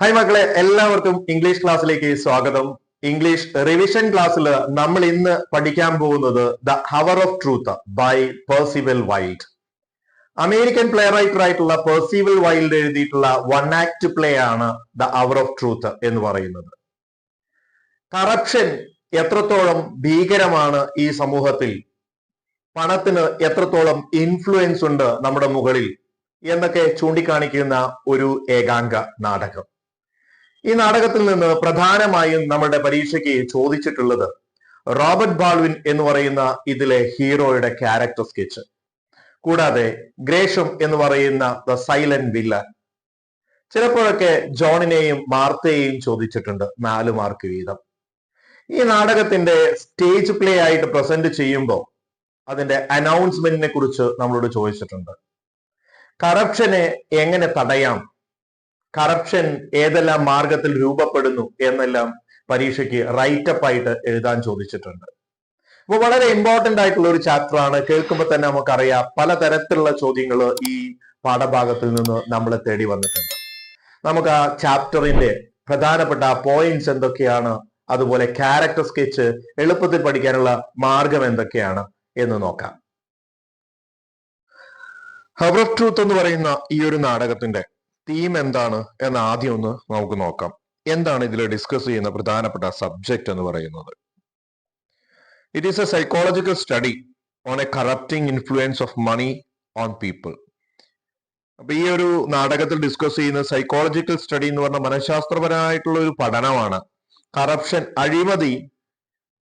Hi മക്കളെ എല്ലാവർക്കും English ക്ലാസ്സിലേക്ക് സ്വാഗതം. ഇംഗ്ലീഷ് റിവിഷൻ ക്ലാസ്സിൽ നമ്മൾ ഇന്ന് പഠിക്കാൻ പോകുന്നത് the hour of truth by Percival Wilde American play writer ആയിട്ടുള്ള പെർസിവൽ വൈൽഡ് എഴുതിയിട്ടുള്ള വൺ ആക്ട് പ്ലേ ആണ് ദ ഹവർ ഓഫ് ട്രൂത്ത് എന്ന് പറയുന്നത്. കറപ്ഷൻ എത്രത്തോളം ഭീകരമാണ് ഈ സമൂഹത്തിൽ? പണത്തിന് എത്രത്തോളം ഇൻഫ്ലുവൻസ് ഉണ്ട് നമ്മുടെ മുകളിൽ? എന്നൊക്കെ ചൂണ്ടിക്കാണിക്കുന്ന ഒരു ഏകാംഗ നാടകം. ഈ നാടകത്തിൽ നിന്ന് പ്രധാനമായും നമ്മുടെ പരീക്ഷയ്ക്ക് ചോദിച്ചിട്ടുള്ളത് റോബർട്ട് ബാൾവിൻ എന്ന് പറയുന്ന ഇതിലെ ഹീറോയുടെ ക്യാരക്ടർ സ്കെച്ച് കൂടാതെ ഗ്രേഷം എന്ന് പറയുന്ന ദ സൈലന്റ് വില്ലൻ ചിലപ്പോഴൊക്കെ ജോണിനെയും മാർത്തയെയും ചോദിച്ചിട്ടുണ്ട് നാല് മാർക്ക് വീതം. ഈ നാടകത്തിന്റെ സ്റ്റേജ് പ്ലേ ആയിട്ട് പ്രസന്റ് ചെയ്യുമ്പോൾ അതിന്റെ അനൗൺസ്മെന്റിനെ കുറിച്ച് നമ്മളോട് ചോദിച്ചിട്ടുണ്ട്. കറപ്ഷനെ എങ്ങനെ തടയാം? കറപ്ഷൻ ഏതെല്ലാം മാർഗത്തിൽ രൂപപ്പെടുന്നു എന്നെല്ലാം പരീക്ഷയ്ക്ക് റൈറ്റപ്പ് ആയിട്ട് എഴുതാൻ ചോദിച്ചിട്ടുണ്ട്. അപ്പോൾ വളരെ ഇമ്പോർട്ടന്റ് ആയിട്ടുള്ള ഒരു ചാപ്റ്റർ ആണ് കേൾക്കുമ്പോൾ തന്നെ നമുക്കറിയാം പലതരത്തിലുള്ള ചോദ്യങ്ങൾ ഈ പാഠഭാഗത്തിൽ നിന്ന് നമ്മൾ തേടി വന്നിട്ടുണ്ട്. നമുക്ക് ആ ചാപ്റ്ററിന്റെ പ്രധാനപ്പെട്ട പോയിന്റ്സ് എന്തൊക്കെയാണ്? അതുപോലെ ക്യാരക്ടർ സ്കെച്ച് എളുപ്പത്തിൽ പഠിക്കാനുള്ള മാർഗം എന്തൊക്കെയാണ് എന്ന് നോക്കാം. ഹവർ ട്രൂത്ത് എന്ന് പറയുന്ന ഈ ഒരു നാടകത്തിന്റെ തീം എന്താണ് എന്ന് ആദ്യം ഒന്ന് നമുക്ക് നോക്കാം. എന്താണ് ഇതിൽ ഡിസ്കസ് ചെയ്യുന്ന പ്രധാനപ്പെട്ട സബ്ജക്റ്റ് എന്ന് പറയുന്നത്? It is a psychological study on a corrupting influence of money on people അപ്പൊ ഈ ഒരു നാടകത്തിൽ ഡിസ്കസ് ചെയ്യുന്ന സൈക്കോളജിക്കൽ സ്റ്റഡി എന്ന് പറഞ്ഞ മനഃശാസ്ത്രപരമായിട്ടുള്ള ഒരു പഠനമാണ്. കറപ്ഷൻ അഴിമതി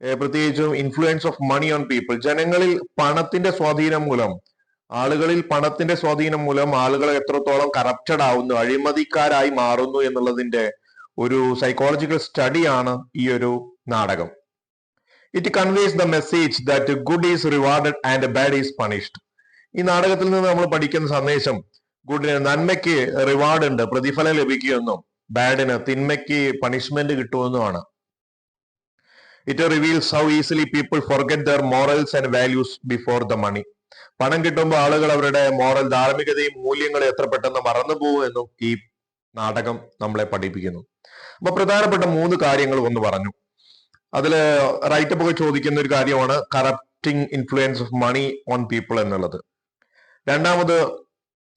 പ്രത്യേകിച്ചും influence of money on people ജനങ്ങളിൽ പണത്തിന്റെ സ്വാധീനം മൂലം ആളുകളിൽ പണത്തിന്റെ സ്വാധീനം മൂലം ആളുകൾ എത്രത്തോളം കറപ്റ്റഡ് ആവുന്നു അഴിമതിക്കാരായി മാറുന്നു എന്നുള്ളതിന്റെ ഒരു സൈക്കോളജിക്കൽ സ്റ്റഡിയാണ് ഈ ഒരു നാടകം. It conveys the message that good is rewarded and bad is punished ഈ നാടകത്തിൽ നിന്ന് നമ്മൾ പഠിക്കുന്ന സന്ദേശം ഗുഡിന് നന്മയ്ക്ക് റിവാർഡ് ഉണ്ട് പ്രതിഫലം ലഭിക്കുമെന്നും ബാഡിന് തിന്മയ്ക്ക് punishment കിട്ടുമെന്നുമാണ്. It reveals how easily people forget their morals and values before the money പണം കിട്ടുമ്പോൾ ആളുകൾ അവരുടെ മോറൽ ധാർമ്മികതയും മൂല്യങ്ങളും എത്ര പെട്ടെന്ന് മറന്നു പോകുമെന്നും ഈ നാടകം നമ്മളെ പഠിപ്പിക്കുന്നു. അപ്പൊ പ്രധാനപ്പെട്ട മൂന്ന് കാര്യങ്ങൾ ഒന്ന് പറഞ്ഞു. അതിൽ റൈറ്റപ്പ് ഒക്കെ ചോദിക്കുന്ന ഒരു കാര്യമാണ് corrupting influence of money on people എന്നുള്ളത്. രണ്ടാമത്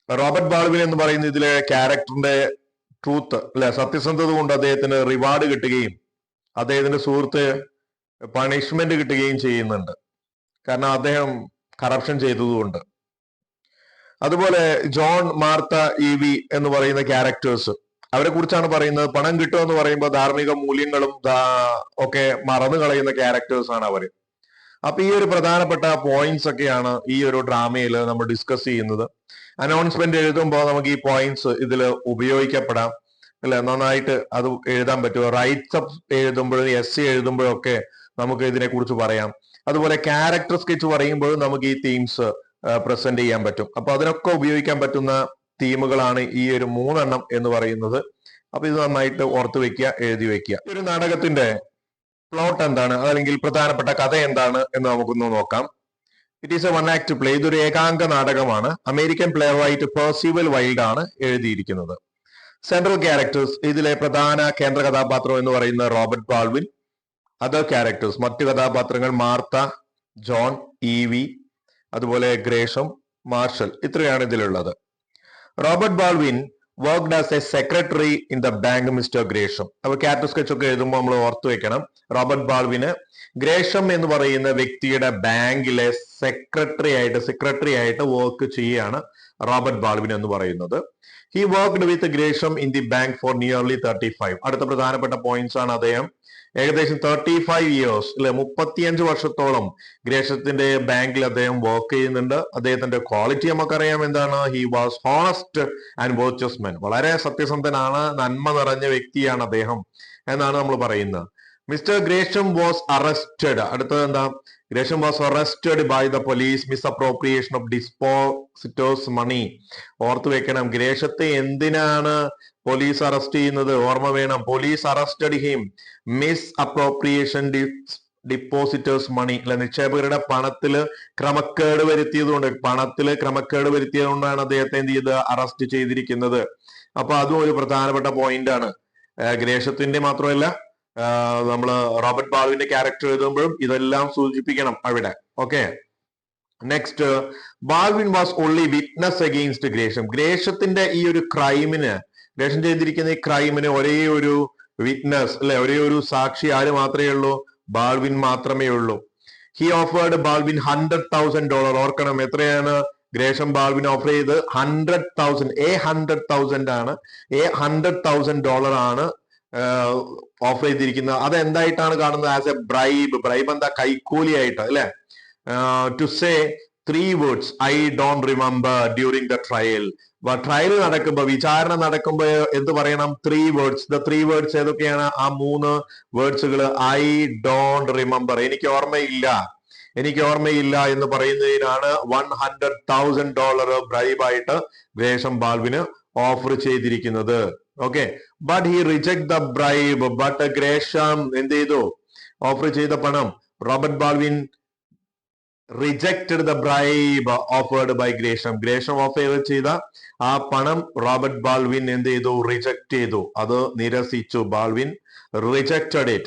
റോബർട്ട് ബാൾവിൻ എന്ന് പറയുന്ന ഇതിലെ ക്യാരക്ടറിന്റെ ട്രൂത്ത് അല്ലെ സത്യസന്ധത കൊണ്ട് അദ്ദേഹത്തിന് റിവാർഡ് കിട്ടുകയും അദ്ദേഹത്തിന്റെ സുഹൃത്ത് പണിഷ്മെന്റ് കിട്ടുകയും ചെയ്യുന്നുണ്ട്. കാരണം അദ്ദേഹം കറപ്ഷൻ ചെയ്തതുകൊണ്ട്. അതുപോലെ ജോൺ മാർത്ത ഇ വി എന്ന് പറയുന്ന ക്യാരക്ടേഴ്സ് അവരെ കുറിച്ചാണ് പറയുന്നത്. പണം കിട്ടുക എന്ന് പറയുമ്പോൾ ധാർമ്മിക മൂല്യങ്ങളും ഒക്കെ മറന്നു കളയുന്ന ക്യാരക്ടേഴ്സ് ആണ് അവർ. അപ്പൊ ഈ ഒരു പ്രധാനപ്പെട്ട പോയിന്റ്സ് ഒക്കെയാണ് ഈ ഒരു ഡ്രാമയിൽ നമ്മൾ ഡിസ്കസ് ചെയ്യുന്നത്. അനൗൺസ്മെന്റ് എഴുതുമ്പോൾ നമുക്ക് ഈ പോയിന്റ്സ് ഇതിൽ ഉപയോഗിക്കപ്പെടാം. അല്ലെ? നന്നായിട്ട് അത് എഴുതാൻ പറ്റുമോ? റൈറ്റ്സ് അപ്പ് എഴുതുമ്പോഴും എസ് സി എഴുതുമ്പോഴും ഒക്കെ നമുക്ക് ഇതിനെ കുറിച്ച് പറയാം. അതുപോലെ ക്യാരക്ടർ സ്കെച്ച് പറയുമ്പോഴും നമുക്ക് ഈ തീംസ് പ്രസന്റ് ചെയ്യാൻ പറ്റും. അപ്പൊ അതിനൊക്കെ ഉപയോഗിക്കാൻ പറ്റുന്ന തീമുകളാണ് ഈ ഒരു മൂന്നെണ്ണം എന്ന് പറയുന്നത്. അപ്പൊ ഇത് നന്നായിട്ട് ഓർത്തു വെക്കുക എഴുതി വെക്കുക. ഒരു നാടകത്തിന്റെ പ്ലോട്ട് എന്താണ്? അതല്ലെങ്കിൽ പ്രധാനപ്പെട്ട കഥ എന്താണ് എന്ന് നമുക്കൊന്ന് നോക്കാം. It is a one act play ഇതൊരു ഏകാംഗ നാടകമാണ്. American playwright Percival Wilde ആണ് എഴുതിയിരിക്കുന്നത്. സെൻട്രൽ ക്യാരക്ടേഴ്സ് ഇതിലെ പ്രധാന കേന്ദ്ര കഥാപാത്രം എന്ന് പറയുന്ന റോബർട്ട് ബാൾവിൻ അതർ ക്യാരക്ടേഴ്സ് മറ്റു കഥാപാത്രങ്ങൾ മാർത്ത ജോൺ ഇവി അതുപോലെ ഗ്രേഷം മാർഷൽ. ഇത്രയാണ് ഇതിലുള്ളത്. Robert Baldwin worked as a secretary in the bank mister Gresham. അപ്പൊ ക്യാരക്ടർ സ്കെച്ച് ഒക്കെ എഴുതുമ്പോൾ നമ്മൾ ഓർത്തു വെക്കണം. റോബർട്ട് ബാൾവിന് ഗ്രേഷം എന്ന് പറയുന്ന വ്യക്തിയുടെ ബാങ്കിലെ സെക്രട്ടറി ആയിട്ട് സെക്രട്ടറി ആയിട്ട് വർക്ക് ചെയ്യുകയാണ് റോബർട്ട് ബാൾവിൻ എന്ന് പറയുന്നത്. He worked with Gresham in the bank for nearly thirty five അടുത്ത പ്രധാനപ്പെട്ട പോയിന്റ്സ് ആണ് അദ്ദേഹം ഏകദേശം തേർട്ടി ഫൈവ് ഇയേഴ്സ് അല്ലെ മുപ്പത്തിയഞ്ച് വർഷത്തോളം ഗ്രേഷത്തിന്റെ ബാങ്കിൽ അദ്ദേഹം വർക്ക് ചെയ്യുന്നുണ്ട്. അദ്ദേഹത്തിന്റെ ക്വാളിറ്റി നമുക്കറിയാം എന്താണ്? He was honest and virtuous men വളരെ സത്യസന്ധനാണ് നന്മ നിറഞ്ഞ വ്യക്തിയാണ് അദ്ദേഹം എന്നാണ് നമ്മൾ പറയുന്നത്. മിസ്റ്റർ ഗ്രേഷം വാസ് അറസ്റ്റഡ് അടുത്തത് എന്താ? Gresham was arrested by the police misappropriation of depositors money ഓർത്തു വെക്കണം. ഗ്രേഷത്തെ എന്തിനാണ് പോലീസ് അറസ്റ്റ് ചെയ്യുന്നത്? ഓർമ്മ വേണം. Police arrested him misappropriation depositors money അല്ലെ നിക്ഷേപകരുടെ പണത്തിൽ ക്രമക്കേട് വരുത്തിയതുകൊണ്ട് പണത്തിൽ ക്രമക്കേട് വരുത്തിയത് കൊണ്ടാണ് അദ്ദേഹത്തെ എന്ത് ചെയ്ത് അറസ്റ്റ് ചെയ്തിരിക്കുന്നത്. അപ്പൊ അതും ഒരു പ്രധാനപ്പെട്ട പോയിന്റ് ആണ്. ഗ്രേഷത്തിന്റെ മാത്രമല്ല നമ്മൾ റോബർട്ട് ബാലുവിന്റെ ക്യാരക്ടർ എഴുതുമ്പോഴും ഇതെല്ലാം സൂചിപ്പിക്കണം അവിടെ. Okay next Baldwin was only witness against Gresham ഗ്രേഷത്തിന്റെ ഈ ഒരു ക്രൈമിന് ഗ്രേഷം ചെയ്തിരിക്കുന്ന ഈ ക്രൈമിന് ഒരേ ഒരു വിറ്റ്നസ് അല്ലെ? ഒരേ ഒരു സാക്ഷി ആര് മാത്രമേ ഉള്ളൂ? ബാൾവിൻ മാത്രമേ ഉള്ളൂ. He offered Baldwin hundred thousand dollar ഓർക്കണം എത്രയാണ് ഗ്രേഷം ബാൾവിൻ ഓഫർ ചെയ്ത്? Hundred thousand a hundred thousand ആണ്. എ ഹൺഡ്രഡ് തൗസൻഡ് ഡോളർ ആണ് ഓഫർ ചെയ്തിരിക്കുന്നത് അത് എന്തായിട്ടാണ് കാണുന്നത്? ആസ് എ ബ്രൈബ് ബ്രൈബ് എന്താ? കൈക്കൂലി ആയിട്ട് അല്ലെ to say three words I don't remember during the trial trial നടക്കുമ്പോ വിചാരണ നടക്കുമ്പോ എന്ത് പറയണം? Three words the three words ഏതൊക്കെയാണ്? ആ മൂന്ന് വേർഡ്സുകൾ ഐ ഡോണ്ട് റിമെമ്പർ എനിക്ക് ഓർമ്മയില്ല. എനിക്ക് ഓർമ്മയില്ല എന്ന് പറയുന്നതിനാണ് വൺ ഹൺഡ്രഡ് തൗസൻഡ് ഡോളർ ബ്രൈബായിട്ട് വേഷം ബാൽവിന് ഓഫർ ചെയ്തിരിക്കുന്നത്. Okay but he reject the bribe but Gresham എന്ത് ചെയ്തു? ഓഫർ ചെയ്ത പണം. Robert Baldwin rejected the bribe offered by Gresham Gresham offer ചെയ്ത? ആ പണം റോബർട്ട് ബാൾവിൻ എന്ത് ചെയ്തു? റിജക്ട് ചെയ്തു. അത് നിരസിച്ചു. Baldwin rejected it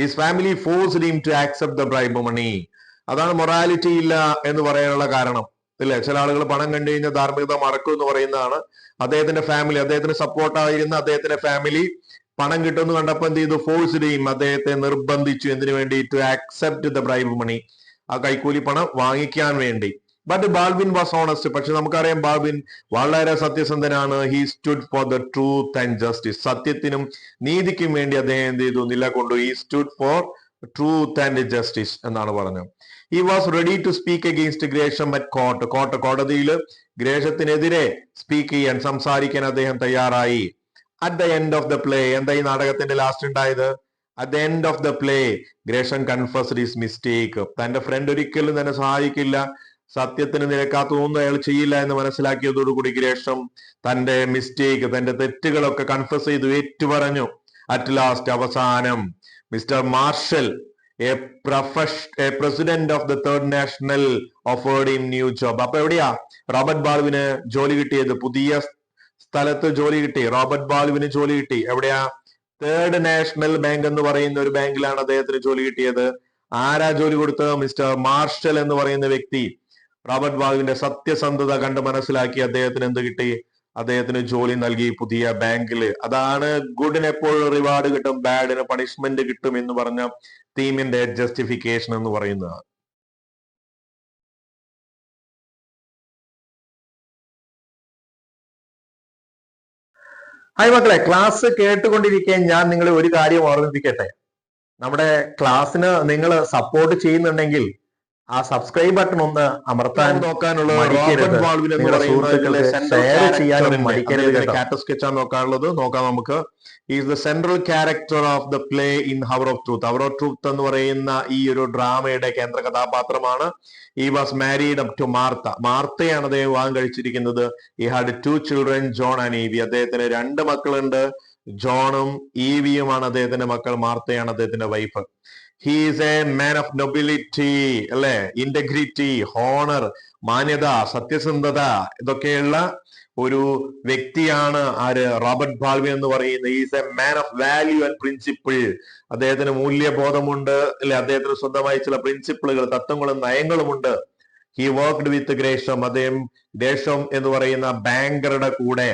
his family forced him to accept the bribe money അതാണ് മൊറാലിറ്റി ഇല്ല എന്ന് പറയാനുള്ള കാരണം. ഇല്ലേ? ചില ആളുകൾ പണം കണ്ടു കഴിഞ്ഞാൽ ധാർമ്മികത മറക്കും എന്ന് പറയുന്നതാണ്. അദ്ദേഹത്തിന്റെ ഫാമിലി അദ്ദേഹത്തിന് സപ്പോർട്ടായിരുന്ന അദ്ദേഹത്തിന്റെ ഫാമിലി പണം കിട്ടുമെന്ന് കണ്ടപ്പോൾ എന്ത് ചെയ്തു? ഫോഴ്സ് ചെയ്യും അദ്ദേഹത്തെ നിർബന്ധിച്ചു. എന്തിനു വേണ്ടി? To accept the bribe money ആ കൈക്കൂലി പണം വാങ്ങിക്കാൻ വേണ്ടി. ബട്ട് ബാൽവിൻ വാസ് ഓണസ്റ്റ് പക്ഷെ നമുക്കറിയാം ബാൽവിൻ വളരെ സത്യസന്ധനാണ്. He stood for the truth and justice സത്യത്തിനും നീതിക്കും വേണ്ടി അദ്ദേഹം എന്ത് ചെയ്തു? നിലകൊണ്ടു. He stood for truth and justice എന്നാണ് പറഞ്ഞത്. He was ready to speak against Gresham at court court കോടതിയിൽ ഗ്രേഷത്തിനെതിരെ സ്പീക്ക് ചെയ്യാൻ സംസാരിക്കാൻ അദ്ദേഹം തയ്യാറായി. At the end of the play എന്താ ഈ നാടകത്തിന്റെ ലാസ്റ്റ് ഉണ്ടായത്? At the end of the play Gresham confessed his mistake തന്റെ ഫ്രണ്ട് ഒരിക്കലും തന്നെ സഹായിക്കില്ല. സത്യത്തിന് നിരക്കാത്തൊന്നും അയാൾ ചെയ്യില്ല എന്ന് മനസ്സിലാക്കിയതോടുകൂടി ഗ്രേഷം തന്റെ മിസ്റ്റേക്ക് തന്റെ തെറ്റുകളൊക്കെ കൺഫസ് ചെയ്തു ഏറ്റുപറഞ്ഞു. അറ്റ് ലാസ്റ്റ് അവസാനം mister Marshall a പ്രൊഫഷ a president of the third national offered in new job. അപ്പൊ എവിടെയാ? റോബർട്ട് ബാൾവിന് ജോലി കിട്ടിയത്? പുതിയ സ്ഥലത്ത് ജോലി കിട്ടി. റോബർട്ട് ബാൾവിന് ജോലി കിട്ടി. എവിടെയാ? തേർഡ് നാഷണൽ ബാങ്ക് എന്ന് പറയുന്ന ഒരു ബാങ്കിലാണ് അദ്ദേഹത്തിന് ജോലി കിട്ടിയത്. ആരാ ജോലി കൊടുത്തത്? മിസ്റ്റർ മാർഷൽ എന്ന് പറയുന്ന വ്യക്തി. റോബർട്ട് ബാൾവിന്റെ സത്യസന്ധത കണ്ട് മനസ്സിലാക്കി അദ്ദേഹത്തിന് എന്ത് കിട്ടി? അദ്ദേഹത്തിന് ജോലി നൽകി പുതിയ ബാങ്കിൽ അതാണ് ഗുഡിന് എപ്പോഴും റിവാർഡ് കിട്ടും ബാഡിന് പണിഷ്മെന്റ് കിട്ടും എന്ന് പറഞ്ഞ തീമിന്റെ ജസ്റ്റിഫിക്കേഷൻ എന്ന് പറയുന്നത്. ഹായ് മക്കളെ ക്ലാസ് കേട്ടുകൊണ്ടിരിക്കാൻ ഞാൻ നിങ്ങളെ ഒരു കാര്യം ഓർമ്മിപ്പിക്കട്ടെ. നമ്മുടെ ക്ലാസ്സിന് നിങ്ങൾ സപ്പോർട്ട് ചെയ്യുന്നുണ്ടെങ്കിൽ ആ സബ്സ്ക്രൈബ് ബട്ടൺ ഒന്ന് അമർത്താൻ നോക്കാനുള്ള share ചെയ്യാനും മടിക്കരുത് നോക്കാനുള്ളത്. നോക്കാം നമുക്ക്. Is the central character of the play in hour of truth hour of truth എന്ന് പറയുന്ന ഈ ഒരു ഡ്രാമയുടെ കേന്ദ്ര കഥാപാത്രമാണ്. He was married up to Martha മാർത്തയാണ് അദ്ദേഹം വിവാഹം കഴിച്ചിരിക്കുന്നത്. He had two children John and Evie അദ്ദേഹത്തിന് രണ്ട് മക്കളുണ്ട്. ജോണും ഈവിയുമാണ് അദ്ദേഹത്തിന്റെ മക്കൾ. മാർത്തയാണ് അദ്ദേഹത്തിന്റെ wife he is a man of nobility അല്ലെ? ഇന്റഗ്രിറ്റി ഹോണർ മാന്യത സത്യസന്ധത ഇതൊക്കെയുള്ള ഒരു വ്യക്തിയാണ് ആര്? റോബർട്ട് ബാൾവി എന്ന് പറയുന്നത് is a man of value and principle അദ്ദേഹത്തിന് മൂല്യബോധമുണ്ട് അല്ലെ? അദ്ദേഹത്തിന് സ്വന്തമായി ചില പ്രിൻസിപ്പിളുകൾ തത്വങ്ങളും നയങ്ങളുമുണ്ട്. ഹി വർക്ക്ഡ് വിത്ത് ഗ്രേഷം അദ്ദേഹം ഗ്രേഷം എന്ന് പറയുന്ന ബാങ്കറുടെ കൂടെ.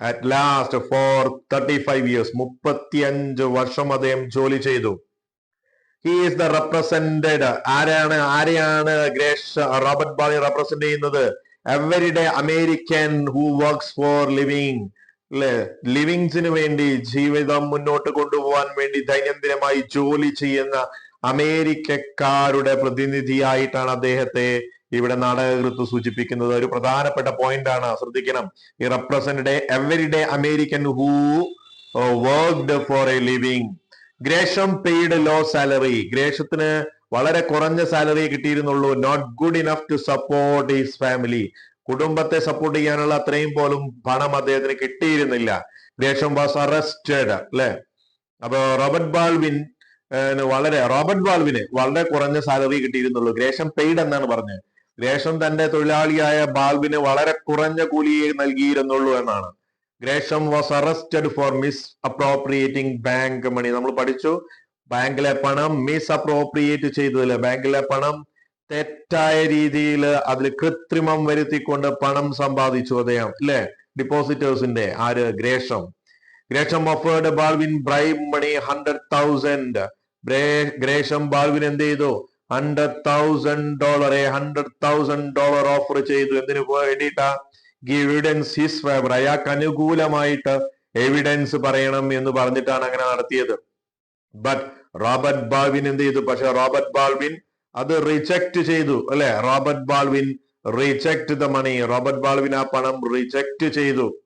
At last for thirty five years മുപ്പത്തിയഞ്ച് വർഷം അദ്ദേഹം ജോലി ചെയ്തു. ഹി ഈസ് ദ റെപ്രസെന്റഡ് ആരാണ് ആരെയാണ് ഗ്രേഷ് റോബർട്ട് ബാളി റെപ്രസെന്റ് ചെയ്യുന്നത്? Every day American who works for living അല്ലെ ലിവിങ്സിന് വേണ്ടി ജീവിതം മുന്നോട്ട് കൊണ്ടുപോകാൻ വേണ്ടി ദൈനംദിനമായി ജോലി ചെയ്യുന്ന അമേരിക്കക്കാരുടെ പ്രതിനിധിയായിട്ടാണ് അദ്ദേഹത്തെ ഇവിടെ നാടകകൃത്ത് സൂചിപ്പിക്കുന്നത്. ഒരു പ്രധാനപ്പെട്ട പോയിന്റ് ആണ്. ശ്രദ്ധിക്കണം. He represent every day American who worked for a living Gresham paid low salary ഗ്രേഷത്തിന് വളരെ കുറഞ്ഞ salary കിട്ടിയിരുന്നുള്ളൂ. Not good enough to support his family കുടുംബത്തെ സപ്പോർട്ട് ചെയ്യാനുള്ള അത്രയും പോലും പണം അദ്ദേഹത്തിന് കിട്ടിയിരുന്നില്ല. ഗ്രേഷം വാസ് അറസ്റ്റഡ് അല്ലെ? അപ്പൊ റോബർട്ട് ബാൾവിൻ വളരെ റോബർട്ട് ബാൾവിന് വളരെ കുറഞ്ഞ സാലറി കിട്ടിയിരുന്നുള്ളൂ. ഗ്രേഷം പെയ്ഡ് എന്നാണ് പറഞ്ഞത്. ഗ്രേഷം തന്റെ തൊഴിലാളിയായ ബാൾവിന് വളരെ കുറഞ്ഞ കൂലിയെ നൽകിയിരുന്നുള്ളൂ എന്നാണ്. Gresham was arrested for misappropriating bank money നമ്മൾ പഠിച്ചു ബാങ്കിലെ പണം മിസ് അപ്രോപ്രിയേറ്റ് ചെയ്തതിൽ. ബാങ്കിലെ പണം തെറ്റായ രീതിയിൽ അതിൽ കൃത്രിമം വരുത്തിക്കൊണ്ട് പണം സമ്പാദിച്ചു അദ്ദേഹം അല്ലെ ഡിപ്പോസിറ്റേഴ്സിന്റെ ആര്? Gresham Gresham offered Baldwin bribe money hundred thousand Gresham Baldwin എന്ത് ചെയ്തു? ഹൺഡ്രഡ് തൗസൻഡ് ഡോളറെ ഹൺഡ്രഡ് തൗസൻഡ് ഡോളർ ഓഫർ ചെയ്തു. എന്തിനു വേണ്ടിയിട്ടാ? Evidence his favour. അയാൾക്ക് അനുകൂലമായിട്ട് എവിഡൻസ് പറയണം എന്ന് പറഞ്ഞിട്ടാണ് അങ്ങനെ നടത്തിയത്. ബട്ട് റോബർട്ട് ബാൾവിൻ എന്ത് ചെയ്തു? പക്ഷെ റോബർട്ട് ബാൾവിൻ അത് റിജക്ട് ചെയ്തു അല്ലെ? Robert Baldwin reject the money Robert Baldwin ആ പണം റിജക്ട് ചെയ്തു.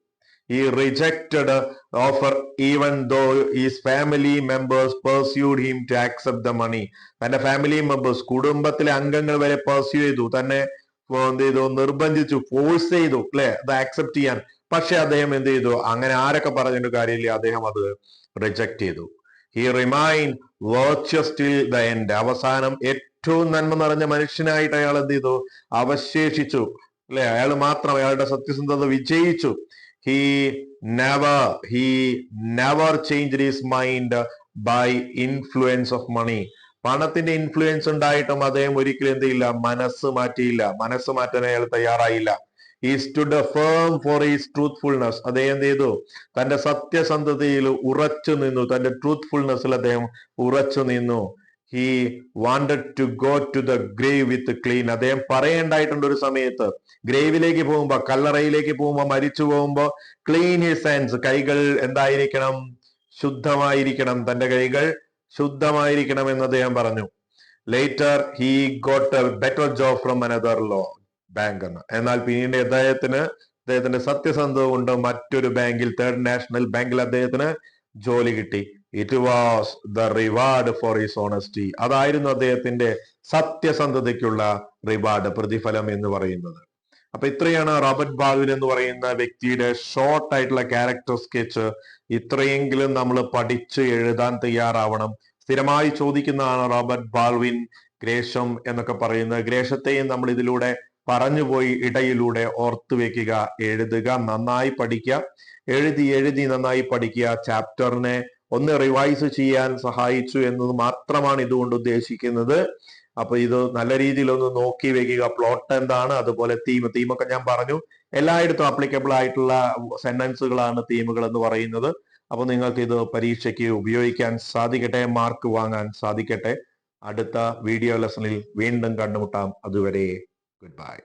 He rejected offer even though his family members persuade him to accept the money തന്റെ ഫാമിലി മെമ്പേഴ്സ് കുടുംബത്തിലെ അംഗങ്ങൾ വരെ പെർസ്യൂ ചെയ്തു. തന്നെ എന്ത് ചെയ്തു? നിർബന്ധിച്ചു. ഫോഴ്സ് ചെയ്തു. അല്ലെ? അത് ആക്സെപ്റ്റ് ചെയ്യാൻ. പക്ഷെ അദ്ദേഹം എന്ത് ചെയ്തു? അങ്ങനെ ആരൊക്കെ പറഞ്ഞിട്ട് കാര്യമില്ല. അദ്ദേഹം അത് റിജക്ട് ചെയ്തു. ഹി റിമൈൻ വേർച്വസ് അവസാനം ഏറ്റവും നന്മ നിറഞ്ഞ മനുഷ്യനായിട്ട് അയാൾ എന്ത് ചെയ്തു? അവശേഷിച്ചു. അല്ലെ? അയാൾ മാത്രം അയാളുടെ സത്യസന്ധത വിജയിച്ചു. He never he never change his mind by influence of money പണത്തിന്റെ ഇൻഫ്ലുവൻസ് ഉണ്ടായിട്ടും അദ്ദേഹം ഒരിക്കലും എന്ത് ചെയ്യില്ല മനസ്സ് മാറ്റിയില്ല. മനസ്സ് മാറ്റാൻ അയാൾ തയ്യാറായില്ല. He stood firm for his truthfulness അദ്ദേഹം എന്ത് ചെയ്തു? തന്റെ സത്യസന്ധതയിൽ ഉറച്ചു നിന്നു. തന്റെ ട്രൂത്ത്ഫുൾനെസ്സിൽ അദ്ദേഹം ഉറച്ചു നിന്നു. He wanted to go to the grave with clean അദ്ദേഹം പറയേണ്ടായിട്ടുണ്ട് ഒരു സമയത്ത്. ഗ്രേവിലേക്ക് പോകുമ്പോ കല്ലറയിലേക്ക് പോകുമ്പോ മരിച്ചു പോകുമ്പോ ക്ലീൻ ഹിസ് ഹാൻഡ്സ് കൈകൾ എന്തായിരിക്കണം? ശുദ്ധമായിരിക്കണം. തന്റെ കൈകൾ ശുദ്ധമായിരിക്കണം എന്ന് അദ്ദേഹം പറഞ്ഞു. Later he got a better job from another low bank എന്ന്. എന്നാൽ പിന്നീട് അദ്ദേഹത്തിന് അദ്ദേഹത്തിന്റെ സത്യസന്ധത കൊണ്ട് മറ്റൊരു ബാങ്കിൽ തേർഡ് നാഷണൽ ബാങ്കിൽ അദ്ദേഹത്തിന് ജോലി കിട്ടി. It was the reward for his honesty അതായിരുന്നു അദ്ദേഹത്തിന്റെ സത്യസന്ധതയ്ക്കുള്ള റിവാർഡ് പ്രതിഫലം എന്ന് പറയുന്നത്. അപ്പൊ ഇത്രയാണ് റോബർട്ട് ബാൽവിൻ എന്ന് പറയുന്ന വ്യക്തിയുടെ ഷോർട്ട് ആയിട്ടുള്ള ക്യാരക്ടർ സ്കെച്ച് ഇത്രയെങ്കിലും നമ്മൾ പഠിച്ച് എഴുതാൻ തയ്യാറാവണം. സ്ഥിരമായി ചോദിക്കുന്നതാണ് റോബർട്ട് ബാൽവിൻ ഗ്രേഷം എന്നൊക്കെ പറയുന്നത് ഗ്രേഷത്തെയും നമ്മൾ ഇതിലൂടെ പറഞ്ഞുപോയി ഇടയിലൂടെ ഓർത്തു വെക്കുക എഴുതുക നന്നായി പഠിക്കുക എഴുതി എഴുതി നന്നായി പഠിക്കുക ചാപ്റ്ററിനെ ഒന്ന് റിവൈസ് ചെയ്യാൻ സഹായിച്ചു എന്നത് മാത്രമാണ് ഇതുകൊണ്ട് ഉദ്ദേശിക്കുന്നത്. അപ്പൊ ഇത് നല്ല രീതിയിൽ ഒന്ന് നോക്കി വെക്കുക. പ്ലോട്ട് എന്താണ്? അതുപോലെ തീം തീമൊക്കെ ഞാൻ പറഞ്ഞു. എല്ലായിടത്തും അപ്ലിക്കബിൾ ആയിട്ടുള്ള സെന്റൻസുകളാണ് തീമുകൾ എന്ന് പറയുന്നത്. അപ്പൊ നിങ്ങൾക്ക് ഇത് പരീക്ഷയ്ക്ക് ഉപയോഗിക്കാൻ സാധിക്കട്ടെ മാർക്ക് വാങ്ങാൻ സാധിക്കട്ടെ. അടുത്ത വീഡിയോ ലെസണിൽ വീണ്ടും കണ്ടുമുട്ടാം. അതുവരെ ഗുഡ് ബൈ